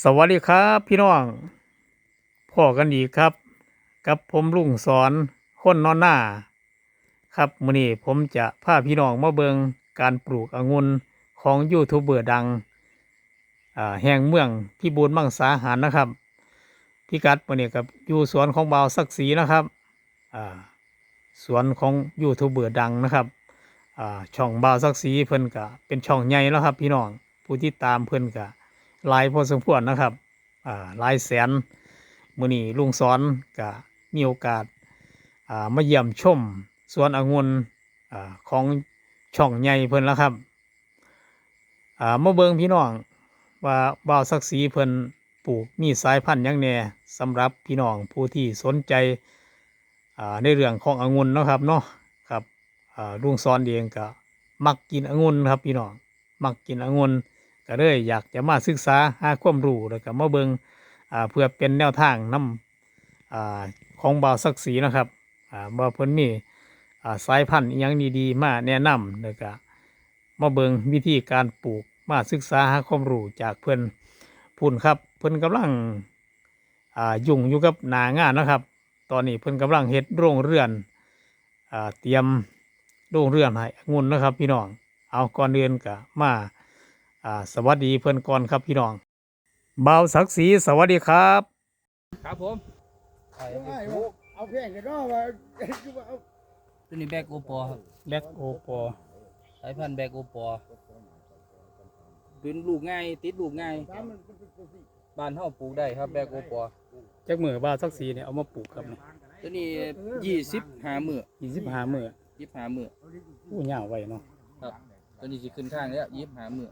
สวัสดีครับพี่น้องพ่อกันอีกครับ กับผมลุงสอนคนนอนหน้า ครับมื้อนี้ผมจะพาพี่น้องมาเบิงการปลูกองุ่นของยูทูบเบอร์ดังแห่งเมืองพิบูลมังสาหารนะครับพิกัดมื้อนี้กับอยู่สวนของบ่าวศักดิ์ศรีนะครับสวนของยูทูบเบอร์ดังนะครับช่องบ่าวศักดิ์ศรีเพิ่นก็เป็นช่องใหญ่แล้วครับ พี่น้องผู้ที่ตามเพิ่นก็ หลายพอสมควรนะครับอ่าหลายแสนมือนี้ลุงสอนก็มีโอกาสอ่ามาเยี่ยมชมสวนองุ่นอ่าของช่องใหญ่เพิ่นแล้วครับอ่ามาเบิงพี่น้องว่าบ่าวศักดิ์ศรีเพิ่นปลูกมีสายพันธุ์ยังแน่สำหรับพี่น้องผู้ที่สนใจอ่าในเรื่องขององุ่นนะครับเนาะครับอ่าลุงสอนเองก็มักกินองุ่นครับพี่น้องมักกินองุ่น ก็เลยอยากจะมาศึกษาหาความรู้แล้วก็มาเบิงอ่าเพื่อเป็นแนวทางนำอ่าของบ่าวศักดิ์ศรีนะครับอ่าบ่าเพิ่นมีอ่าสายพันธุ์อหยังดีๆ มาแนะนำแล้วก็มาเบิงวิธีการปลูกมาศึกษาหาความรู้จากเพิ่นพุ่นครับ เพิ่นกำลังอ่ายุ่งอยู่กับหนางานนะครับ ตอนนี้เพิ่นกำลังเฮ็ดโรงเรือนอ่าเตรียมโรงเรือนให้องุ่นนะครับ พี่น้องเอาก่อนเดือนก็มา อ่าสวัสดีเพื่อนก่อนครับพี่น้องบ่าวศักดิ์ศรีสวัสดีครับ ครับผมเอาง่ายว่าเอาแพงกันเนาะว่าเอาตัวนี้แบกโอปอครับแบ็กโอปอสายพันธุ์แบกโอปอเป็นลูกง่ายติดลูกง่ายตามมันเป็นตัวสิบ้านเฮาปลูกได้ครับแบกโอปอจากมือบ่าวศักดิ์ศรีเนี่ยเอามาปลูกครับตัวนี้ยี่สิบห้ามือยี่สิบห้ามือยี่สิบห้ามือผู้ยาวไว้เนาะครับตัวนี้สิขึ้นข้างแล้วยี่สิบห้ามือ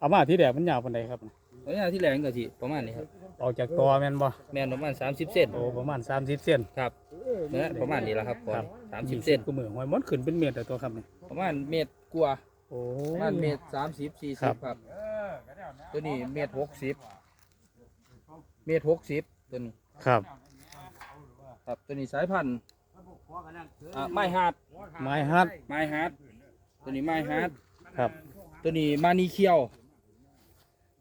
เอามาที่แดดมันยาวปานใดครับตัวนี้ที่แรงก็สิประมาณนี้ครับออกจากตอแม่นบ่แม่นประมาณสามสิบเซนโอ้ประมาณสามสิบเซนครับเนื้อประมาณนี้แหละครับก่อครันบสามสิบยี่เซนก็มือหอยมันขึ้นเป็นเมตรแต่ตัวครับเนี่ยประมาณเมตรกว่าโอ้ ประมาณเมตรสามสิบสี่ครัสิบบ ครับตัวนี้เมตรหกสิบเมตรหกสิบตัวนี้ครับ ครับตัวนี้สายพันธุ์อ่าไม้ฮาร์ดไม้ฮัดไม้ฮาร์ดตัวนี้ไม้ฮาร์ดครับ ตัวนี้มานีเขียว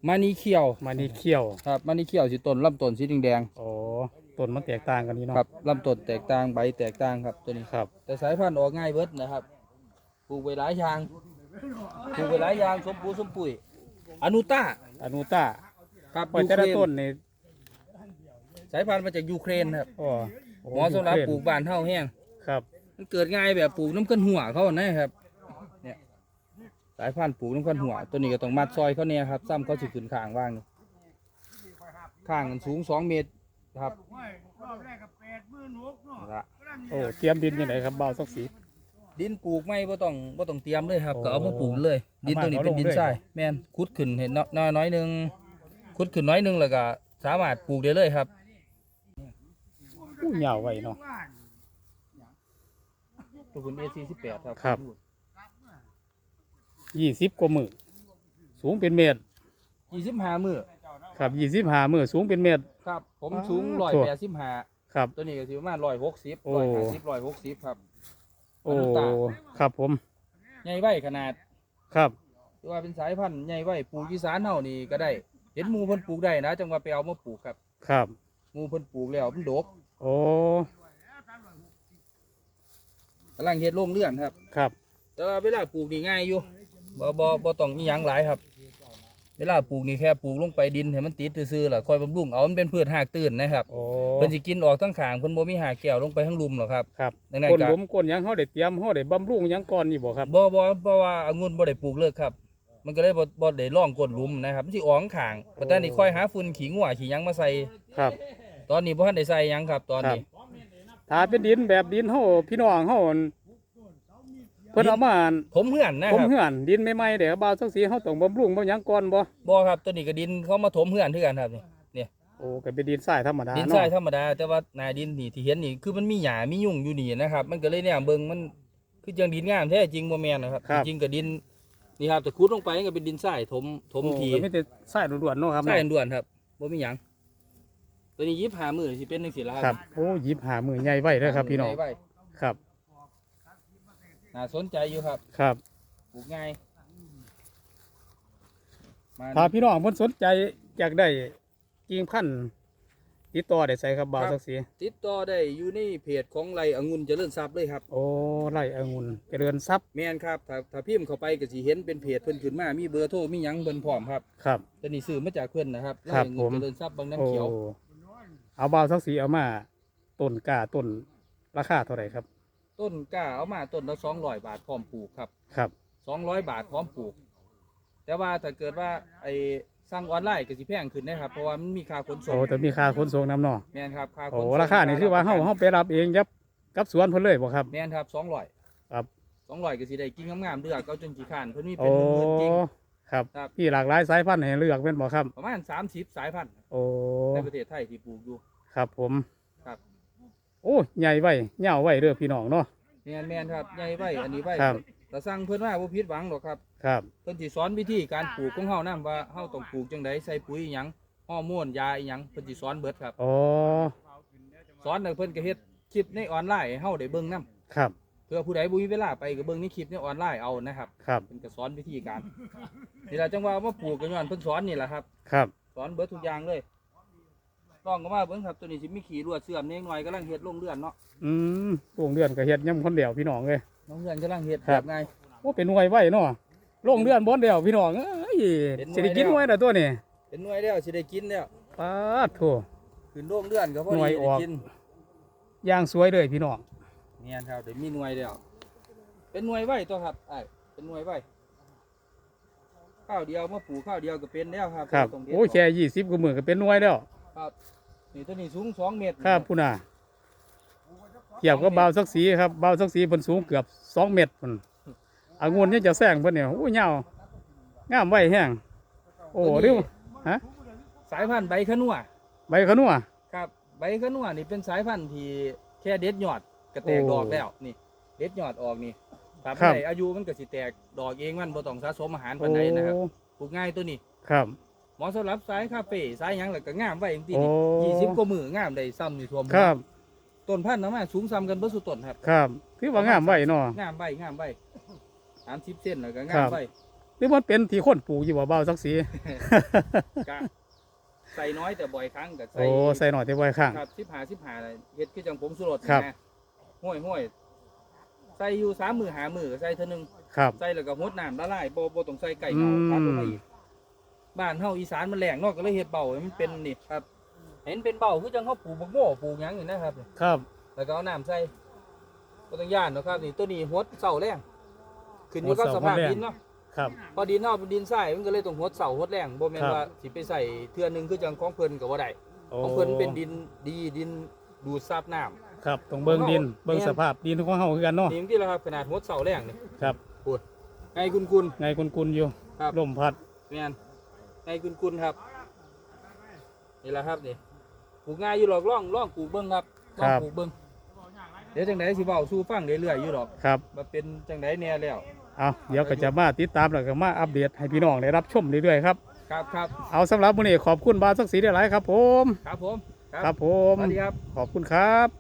มานีเขียวมานี่เขี้ยวครับมานีเขียวสีต้นลำต้นสีแดงโอ้ต้นมันแตกต่างกันนี่ๆเนาะครับลำต้นแตกต่างใบแตกต่างครับตัวนี้ ครับ แต่สายพันธุ์ออกง่ายเบิดนะครับ ปลูกไว้หลายอย่าง ปลูกไว้หลายอย่างสมปูสมปุ๋ยอนุต้าอนุต้าครับปล่อยแต่ละยูเครต้นนี่สายพันธุ์มาจากยูเครนครับโอ้เหมาะสำหรับปลูกบ้านเฮาแห้งครับ มันเกิดง่ายแบบปลูกน้ำขึ้นหัวเขานะครับเนี่ย สายพันธุ์ปลูกน้ำขึ้นหัว ตัวนี้ก็ต้องมัดซอยเขาเนี่ยครับ ซ้ำเขาสิขึ้นข้างว่างนี่ข้างมันสูงสองเมตรครับรอบแรกกับแปดหมื่นหกเนาะละโอ้เตรียมดินยังไงครับบ่าวศักดิ์ศรีดินปลูกไม่บ่ต้องบ่ต้องเตรียมเลยครับโอ้ก็เอามาปลูกเลย ดินตัวนี้เป็นดินเอามาเอาลงเลยทรายแม่นขุดขึ้นเห็นน้อยน้อยหนึงขุดขึ้นน้อยหนึงแล้วก็สามารถปลูกได้เลยครับผู้ยาวไว้เนาะตัวคุณ A48 ครับครับ ยี่สิบกว่ามือสูงเป็นเมตร25มื้อครับยี่สิบห้ามือสูงเป็นเมตร ครับ ผมอ้าวสูงโถ่185ครับ ตัวนี้ก็สิประมาณ160โอ้150 160ครับ โอ้อนุตาครับผม ใหญ่ไว้ขนาด ครับที่ว่าเป็นสายพันธุ์ใหญ่ไว้ปลูกอีสานเฮานี่ก็ได้ เห็นหมู่เพิ่นปลูกได้นะ จังว่าไปเอามาปลูกครับ ครับหมู่เพิ่นปลูกแล้วมันดก โอ้กำลังเฮ็ดโรงเรือนครับ ครับ แต่ว่าเวลาปลูกนี่ง่ายอยู่ บ่บ่บ่ต้องมีหยังหลายครับ เวลาปลูกนี่แค่ปลูกลงไปดินให้มันติดซื่อๆล่ะคอยบำรุงเอามันเป็นพืชหากตื้นนะครับโอ้เพิ่นสิกินออกทั้งข้างเพิ่นบ่มีหากแก้วลงไปทั้งลุมหรอกครับครับดังนั้นก้นก็หลุมก้นหยังเขาได้เตรียมเขาได้บำรุงหยังก่อนนี่บ่ครับบ่บ่เพราะว่าองุ่นบ่ได้ปลูกเลิกครับ มันก็เลยบ่บ่ได้ร่องก้นหลุมนะครับมันสิออกข้างปัตตานีค่อยหาฝุ่นขี้งัวขี้หยังมาใส่ ครับตอนนี้บ่ทันได้ใส่หยังครับ ตอนนี้ ถ้าเป็นดินแบบดินเขาพี่น้องเขาเพิ่นเอามาผมเหือนนะผคมรับเหือนดินใหม่ๆเดี๋ยวบ่าวสักสีเขาต้องบำรุงบ่หยังก่อนบ่บ่ครับตัวนี้ก็ดินเขามาถมเหือนคือกันครับนี่โอ้ก็เป็นดินทรายธรรมดาดินเนาะทรายธรรมดา แต่ว่าหนาดินนี่ที่เห็นนี่คือมันมีหญ้ามียุ่งอยู่นี่นะครับ มันก็เลยเนี่ยเบิ่งมันคือจังดินงามแท้จริงบ่แม่นนะครับจริงๆก็ดินนี่ครับแต่ขุดลงไปก็เป็นดินทรายถมถมโอ้ที ก็ไม่แต่ทรายล้วนๆเนาะครับทรายด่วนครับบ่มีหยัง ตัวนี้ยิบหามือสิเป็นจังซี่ล่ะครับโอ้หยิบหามือใหญ่ไว้เด้อครับพี่น้องไว้ครับ น่าสนใจอยู่ครับครับปลูกง่ายมาถ้าพี่น้องเพิ่นสนใจอยากได้กิ่งพันธุ์ติดต่อได้ใส่ครับบ่าวสักสีติดต่อได้อยู่ในเพจของไรองุ่นเจริญทรัพย์เลยครับ โอ้ไร่องุ่นเจริญทรัพย์แม่นครับถ้าถ้าพิมพ์เข้าไปก็สิเห็นเป็นเพจเพิ่นขึ้นมา มีเบอร์โทรมีหยังเพิ่นพร้อมครับครับ แต่นี่ซื้อมาจากเพิ่นนะครับครัไร่บองุ่นผมเจริญทรัพย์บางน้ำโอ้เขียว เอาบ่าวสักสีเอามาต้นกล้าต้นราคาเท่าไหร่ครับ ต้นกล้าเอามาต้นละ200บาทพร้อมปลูกครับครับ200บาทพร้อมปลูก แต่ว่าถ้าเกิดว่าไอ้สั่งออนไลน์ก็สิแพงขึ้นนะครับเพราะว่ามันมีค่าขนส่โอ้งแต่มีค่าขนส่งนำเนาะแม่นครับค่าขนโอ้ส่งราคานี่คือว่าเฮาเฮาไปรับเองยับกับสวนเพิ่นเลยบ่ครับ แม่นครับ200ครับ200ก็สิได้กิ่งงามๆเลือกเอาจนขี้ข้านเพิ่นมีโอ้เป็นหมื่นๆกิ่ง ครับครับ พี่หลากหลายสายพันธุ์ให้เลือกเป็นบ่ครับ ประมาณ30สายพันธุ์โอ้ในประเทศไทยที่ปลูกอยู่ ครับผมครับ โอ้ใหญ่ไว้ยาวไว้เด้อพี่น้องเนาะ แม่นแม่นครับใหญ่ไว้อันนี้ไว้ครับ แต่สั่งเพิ่นว่าบ่ผิดหวังหรอกครับครับเพิ่นสิสอนวิธีการปลูกของเฮานํว่าเฮาต้องปลูกจังไดใส่ปุ๋ยอิหยังฮอร์โมนยาอิหยังเพิ่นสิสอนเบิดครับโอ้สอนแล้วเพิ่นก็เฮ็ดคลิปในออนไลน์ให้เฮาได้เบิ่งนํครับเพื่อผู้ใดบ่มีเวลาไปก็เบิ่งในคลิปในออนไลน์เอานะครับครับเพิ่นก็สอนวิธีการนี่ล่ะจังว่ามาปลูกกันย้อนเพิ่นสอนนี่แหละครับ ครับ สอนเบิดทุกอย่างเลย ลองก็มาเบิ่งครับตัวนี้สิมีขี่ลวดเสื่อมเนงหน่อยกำลังเฮ็ดลงเรือนเนาะอืมโรงเรือนก็เฮ็ดย่ำคนเดียวพี่น้องเลย ลงเรือนกำลังเฮ็ดครัแบบบไง โอ้เป็นหน่วยไว้เนาะโรงเรือนบ่เดียวพี่น้องเอ้ยเป็นหน่วย สิได้กินหน่วยละตัวนี้เป็นหน่วยแล้วสิได้กินแล้วปาดโถ ขึ้นโรงเรือนก็พอหน่วยดีอได้อก กินย่างสวยเลยพี่น้องเนี่ยครับเดี๋ยวมีหน่วยแล้วเป็นหน่วยไว้ตัวครับไอ้ายเป็นหน่วยไว้ข้าวเดียวมาปลูกข้าวเดียวก็เป็นแล้วครับครับต้องเด็ดโอ้ยแค่ยี่สิบกว่าหมื่นก็เป็นหน่วยแล้ว ครับนี่ตัวนี้สูงสองเมตรครับพุ่นน่ะเกี่ยวกับเบาวสักสีครับเบาวสักสีเพิ่นสูงเกือบสองเมตรพุ่นอางุ่นนี่จะแซงเพิ่นเนี่ยโอ้ยยาวงามไว้แห้งโอ้เร็วฮะสายพันธุ์ใบขนัวใบขนัวครับ ใบขนัวนี่เป็นสายพันธุ์ที่แค่เด็ดยอดก็แตกโอ้ดอกแล้วนี่ เด็ดยอดออกนี่ถ้าครัไม่บได้อายุมันก็สิแตกดอกเองมันบ่ต้องสะสมอาหารปานใดนะครับโอ้ปลูกง่ายตัวนี้ครับ เหมาะสำหรับสายคาเฟ่สายหยังแล้วก็งามไว้จริงโอ้ ๆยี่สิบกว่ามืองามได้ซ้ำนี่ทั่วหมู่ครับต้นพันธุ์นะมาสูงซ้ำกันเบิดสุดต้นครับ ครับคือว่างามไว้เนาะ งามใบงามใบสามสิบเส้นแล้วก็ครังามบ ใบหรือมันเป็นที่คนปลูกอยู่บ่เบาวสักสีกะใส่น้อยแต่บ่อยครั้งก็ใส่โอ้ใส่หน่อยแต่ไว้ข้าง ครับสิบหาสิบหาเฮ็ดคือจังผมสุรสครับ นะห้วยห้วยใส่อยู่สามมือหามือใส่เท่านึง ครับ ใส่แล้วก็หดน้ำละลายบ่บ่ต้องใส่ไก่อืเน่ามตัดลงมาอีก บ้านเฮาอีสานมันแหลงเนาะก็เลยเฮ็ดเบาให้มันเป็นนี่ครับ เห็นเป็นเบาคือจังเฮาปลูกบักโม่ปลูกหยังนี่นะครับ ครับแล้วก็เอาน้ำใส่บ่ต้องย่านเนาะครับนี่ตัวนี้หดเสาแรงขึ้นอยู่กับสภาพดินเนาะครับพอดินเนาะเป็นดินทรายมันก็เลยต้องหดเสาหดแรงบ่แม่นครับว่าสิไปใส่เทื่อหนึงคือจังของเพิ่นก็บ่ได้โอ้ของเพิ่นเป็นดินดีดินดูดซับน้ำ ครับต้องเบิ่งดินแม่นเบิ่งสภาพดินของเฮาคือกันเนาะ นี่ที่แหละครับขนาดหดเสาแรงนี่ครับไงคุณคุณ ไงกุนๆอยู่ครับ ลมพัด แม่นไงคุณคุณครับนี่แหละครับนี่ปลูกง่ายอยู่หรอกล่องล่องปลูกเบิ่งครับล่องปลูกเบิ่งเดี๋ยวจังไดสิเว้าสู่ฟังเรื่อยๆอยู่ดอกครับว่าเป็นจังไดแน่แล้วเอาเดี๋ยวก็จะมาติดตามแล้วก็มาอัปเดตให้พี่น้องได้รับชมเรื่อยๆครับครับครับเอาสำหรับมื้อนี้ขอบคุณบาวสักสีหลายๆครับ ผม ครับผม ครับผมสวัสดีครับขอบคุณครับ